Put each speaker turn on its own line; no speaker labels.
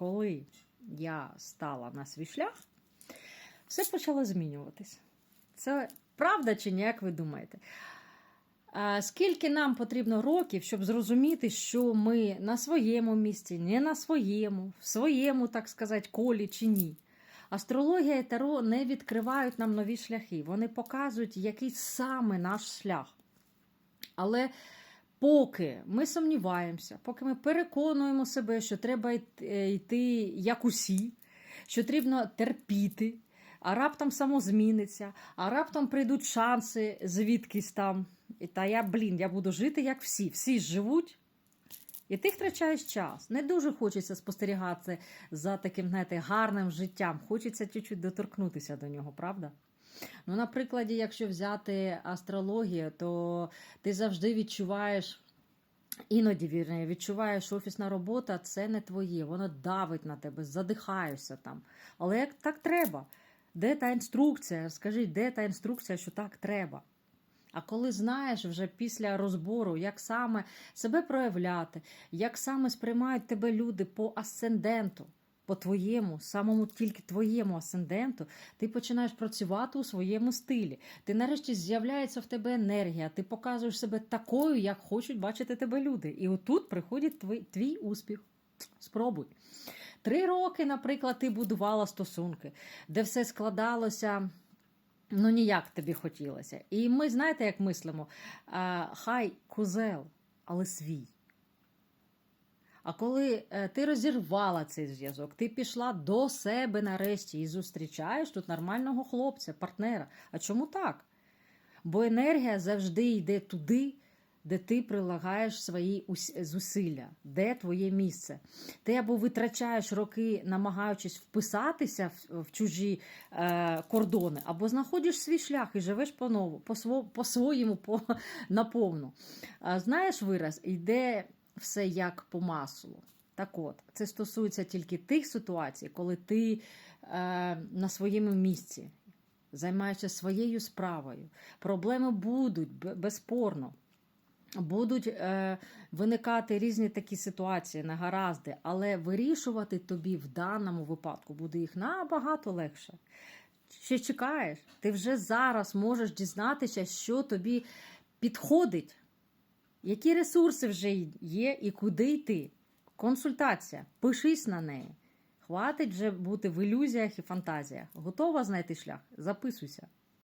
коли я стала на свій шлях, все почало змінюватись. Це правда чи ні, як ви думаєте? Скільки нам потрібно років, щоб зрозуміти, що ми на своєму місці, не на своєму, в своєму, так сказати, колі чи ні? Астрологія і Таро не відкривають нам нові шляхи. Вони показують, який саме наш шлях. Але поки ми сумніваємося, поки ми переконуємо себе, що треба йти- е, як усі, що потрібно терпіти, а раптом само зміниться, а раптом прийдуть шанси звідкись там. Та я, блін, я буду жити як всі. Всі живуть. І ти втрачаєш час. Не дуже хочеться спостерігати за таким, знаєте, гарним життям. Хочеться чуть-чуть доторкнутися до нього, правда? Ну, на якщо взяти астрологію, то ти завжди відчуваєш. Іноді вірне, відчуваєш, що офісна робота це не твоє, воно давить на тебе, задихаєшся там. Але як так треба? Де та інструкція? Скажи, де та інструкція, що так треба? А коли знаєш вже після розбору, як саме себе проявляти, як саме сприймають тебе люди по асценденту, по твоєму, самому тільки твоєму асценденту, ти починаєш працювати у своєму стилі. Ти нарешті з'являється в тебе енергія, ти показуєш себе такою, як хочуть бачити тебе люди. І отут приходить твій, твій успіх. Спробуй. Три роки, наприклад, ти будувала стосунки, де все складалося. Ну, ніяк тобі хотілося. І ми, знаєте, як мислимо? А, хай кузел, але свій. А коли е, ти розірвала цей зв'язок, ти пішла до себе нарешті і зустрічаєш тут нормального хлопця, партнера. А чому так? Бо енергія завжди йде туди, де ти прилагаєш свої зусилля, де твоє місце. Ти або витрачаєш роки, намагаючись вписатися в, чужі е, кордони, або знаходиш свій шлях і живеш по-нову, по-сво- по-своєму, по, наповну. А, знаєш вираз, йде все як по маслу. Так от, це стосується тільки тих ситуацій, коли ти е, на своєму місці займаєшся своєю справою. Проблеми будуть, безспорно. Будуть е, виникати різні такі ситуації, негаразди, але вирішувати тобі в даному випадку буде їх набагато легше. Ще чекаєш, ти вже зараз можеш дізнатися, що тобі підходить, які ресурси вже є і куди йти. Консультація, пишись на неї. Хватить вже бути в ілюзіях і фантазіях. Готова знайти шлях? Записуйся.